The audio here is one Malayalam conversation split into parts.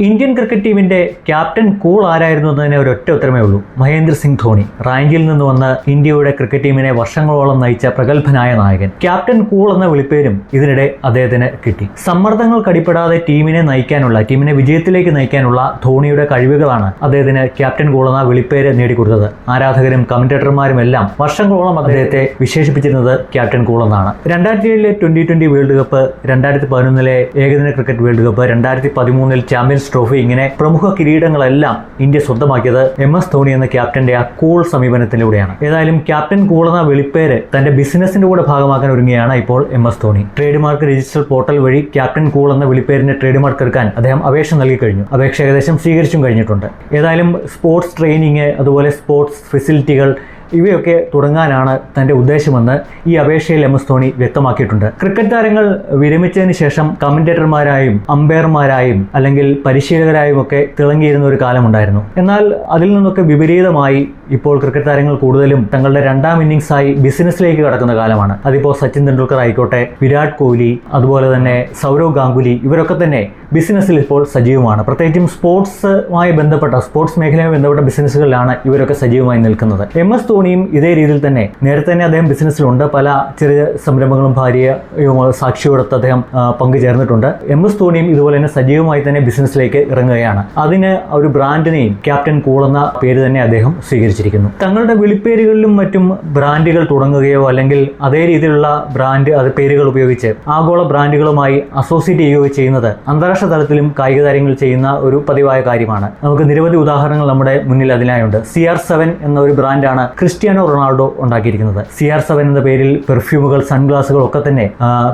ഇന്ത്യൻ ക്രിക്കറ്റ് ടീമിന്റെ ക്യാപ്റ്റൻ കൂൾ ആരായിരുന്നു എന്നതിന് ഒരു ഒറ്റ ഉത്തരമേ ഉള്ളൂ. മഹേന്ദ്ര സിംഗ് ധോണി. റാങ്കിൽ നിന്ന് വന്ന് ഇന്ത്യയുടെ ക്രിക്കറ്റ് ടീമിനെ വർഷങ്ങളോളം നയിച്ച പ്രഗത്ഭനായ നായകൻ. ക്യാപ്റ്റൻ കൂൾ എന്ന വിളിപ്പേരും ഇതിനിടെ അദ്ദേഹത്തിന് കിട്ടി. സമ്മർദ്ദങ്ങൾ കടിപ്പെടാതെ ടീമിനെ നയിക്കാനുള്ള ടീമിനെ വിജയത്തിലേക്ക് നയിക്കാനുള്ള ധോണിയുടെ കഴിവുകളാണ് അദ്ദേഹത്തിന് ക്യാപ്റ്റൻ കൂൾ എന്ന വിളിപ്പേര് നേടിക്കൊടുത്തത്. ആരാധകരും കമന്റേറ്റർമാരും എല്ലാം വർഷങ്ങളോളം അദ്ദേഹത്തെ വിശേഷിപ്പിച്ചിരുന്നത് ക്യാപ്റ്റൻ കൂൾ എന്നാണ്. രണ്ടായിരത്തി ഏഴിലെ ട്വന്റി ട്വന്റി വേൾഡ് കപ്പ് രണ്ടായിരത്തി പതിനൊന്നിലെ ഏകദിന ക്രിക്കറ്റ് വേൾഡ് കപ്പ് രണ്ടായിരത്തി പതിമൂന്നിൽ ചാമ്പ്യൻസ് ട്രോഫി ഇങ്ങനെ പ്രമുഖ കിരീടങ്ങളെല്ലാം ഇന്ത്യ സ്വന്തമാക്കിയത് എം എസ് ധോണി എന്ന ക്യാപ്റ്റന്റെ ആ കൂൾ സമീപനത്തിലൂടെയാണ്. ഏതായാലും ക്യാപ്റ്റൻ കൂൾ എന്ന വിളിപ്പേര് തന്റെ ബിസിനസിന്റെ കൂടെ ഭാഗമാക്കാൻ ഒരുങ്ങുകയാണ് ഇപ്പോൾ M S Dhoni. Trademark register portal വഴി ക്യാപ്റ്റൻ കൂൾ എന്ന വെളിപ്പേരിന്റെ ട്രേഡ് മാർക്ക് എടുക്കാൻ അദ്ദേഹം അപേക്ഷ നൽകി കഴിഞ്ഞു. അപേക്ഷ ഏകദേശം സ്വീകരിച്ചും കഴിഞ്ഞിട്ടുണ്ട്. ഏതായാലും സ്പോർട്സ് ട്രെയിനിങ് അതുപോലെ സ്പോർട്സ് ഫെസിലിറ്റികൾ ഇവയൊക്കെ തുടങ്ങാനാണ് തന്റെ ഉദ്ദേശമെന്ന് ഈ അപേക്ഷയിൽ എം എസ് ധോണി വ്യക്തമാക്കിയിട്ടുണ്ട്. ക്രിക്കറ്റ് താരങ്ങൾ വിരമിച്ചതിന് ശേഷം കമന്റേറ്റർമാരായും അമ്പയർമാരായും അല്ലെങ്കിൽ പരിശീലകരായും ഒക്കെ തിളങ്ങിയിരുന്ന ഒരു കാലമുണ്ടായിരുന്നു. എന്നാൽ അതിൽ നിന്നൊക്കെ വിപരീതമായി ഇപ്പോൾ ക്രിക്കറ്റ് താരങ്ങൾ കൂടുതലും തങ്ങളുടെ രണ്ടാം ഇന്നിംഗ്സായി ബിസിനസ്സിലേക്ക് കടക്കുന്ന കാലമാണ്. അതിപ്പോൾ സച്ചിൻ തെണ്ടുൽക്കർ ആയിക്കോട്ടെ വിരാട് കോഹ്ലി അതുപോലെ തന്നെ സൗരവ് ഗാംഗുലി ഇവരൊക്കെ തന്നെ ബിസിനസ്സിൽ ഇപ്പോൾ സജീവമാണ്. പ്രത്യേകിച്ചും സ്പോർട്സുമായി ബന്ധപ്പെട്ട സ്പോർട്സ് മേഖലയുമായി ബന്ധപ്പെട്ട ബിസിനസ്സുകളിലാണ് ഇവരൊക്കെ സജീവമായി നിൽക്കുന്നത്. എം എസ് ധോണിയും ഇതേ രീതിയിൽ തന്നെ. നേരത്തെ തന്നെ അദ്ദേഹം ബിസിനസ്സിലുണ്ട്. പല ചെറിയ സംരംഭങ്ങളും ഭാര്യയും സാക്ഷിയോടൊത്ത് അദ്ദേഹം പങ്കുചേർന്നിട്ടുണ്ട്. എം എസ് ധോണിയും ഇതുപോലെ തന്നെ സജീവമായി തന്നെ ബിസിനസ്സിലേക്ക് ഇറങ്ങുകയാണ്. അതിന് ഒരു ബ്രാൻഡിനെയും ക്യാപ്റ്റൻ കൂൾ എന്ന പേര് തന്നെ അദ്ദേഹം സ്വീകരിച്ചിരിക്കുന്നു. തങ്ങളുടെ വിളിപ്പേരുകളിലും മറ്റും ബ്രാൻഡുകൾ തുടങ്ങുകയോ അല്ലെങ്കിൽ അതേ രീതിയിലുള്ള ബ്രാൻഡ് അത് പേരുകൾ ഉപയോഗിച്ച് ആഗോള ബ്രാൻഡുകളുമായി അസോസിയേറ്റ് ചെയ്യുകയോ ചെയ്യുന്നത് അന്താരാഷ്ട്ര തലത്തിലും കായിക താരങ്ങൾ ചെയ്യുന്ന ഒരു പതിവായ കാര്യമാണ്. നമുക്ക് നിരവധി ഉദാഹരണങ്ങൾ നമ്മുടെ മുന്നിൽ അതിനായുണ്ട്. സി ആർ സെവൻ എന്ന ഒരു ബ്രാൻഡാണ് ക്രിസ്ത്യാനോ റൊണാൾഡോ ഉണ്ടാക്കിയിരിക്കുന്നത്. സി ആർ സെവൻ എന്ന പേരിൽ പെർഫ്യൂമുകൾ സൺഗ്ലാസുകൾ ഒക്കെ തന്നെ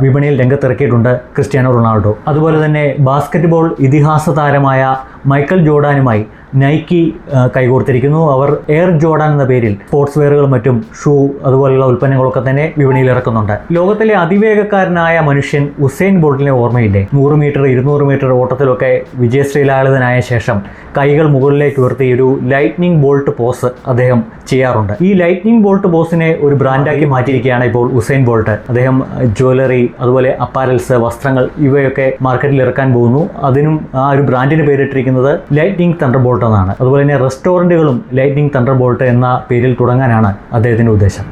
വിപണിയിൽ രംഗത്തിറക്കിയിട്ടുണ്ട് ക്രിസ്ത്യാനോ റൊണാൾഡോ. അതുപോലെ തന്നെ ബാസ്കറ്റ്ബോൾ ഇതിഹാസ താരമായ മൈക്കൽ ജോർഡാനുമായി നൈക്കി കൈകോർത്തിരിക്കുന്നു. അവർ എയർ ജോർഡാൻ എന്ന പേരിൽ സ്പോർട്സ് വെയറുകളും മറ്റും ഷൂ അതുപോലെയുള്ള ഉൽപ്പന്നങ്ങളൊക്കെ തന്നെ വിപണിയിൽ ഇറക്കുന്നുണ്ട്. ലോകത്തിലെ അതിവേഗക്കാരനായ മനുഷ്യൻ ഉസൈൻ ബോൾട്ടിനെ ഓർമ്മയില്ലേ? നൂറ് മീറ്റർ ഇരുന്നൂറ് മീറ്റർ ഓട്ടത്തിലൊക്കെ വിജയശ്രീലാളിതനായ ശേഷം കൈകൾ മുകളിലേക്ക് ഉയർത്തി ഒരു ലൈറ്റ്നിങ് ബോൾട്ട് പോസ് അദ്ദേഹം ചെയ്യാറുണ്ട്. ഈ ലൈറ്റ്നിങ് ബോൾട്ട് പോസിനെ ഒരു ബ്രാൻഡാക്കി മാറ്റിയിരിക്കുകയാണ് ഇപ്പോൾ ഉസൈൻ ബോൾട്ട്. അദ്ദേഹം ജ്വല്ലറി അതുപോലെ അപ്പാരൽസ് വസ്ത്രങ്ങൾ ഇവയൊക്കെ മാർക്കറ്റിൽ ഇറക്കാൻ പോകുന്നു. അതിനും ആ ഒരു ബ്രാൻഡിന് പേരിട്ടിരിക്കുന്നത് ലൈറ്റ്നിങ് തണ്ടർ ബോൾട്ട് എന്നാണ്. അതുപോലെ തന്നെ റെസ്റ്റോറന്റുകളും ലൈറ്റ്നിങ് തണ്ടർ ബോൾട്ട് എന്ന പേരിൽ തുടങ്ങാനാണ് അദ്ദേഹത്തിന്റെ ഉദ്ദേശം.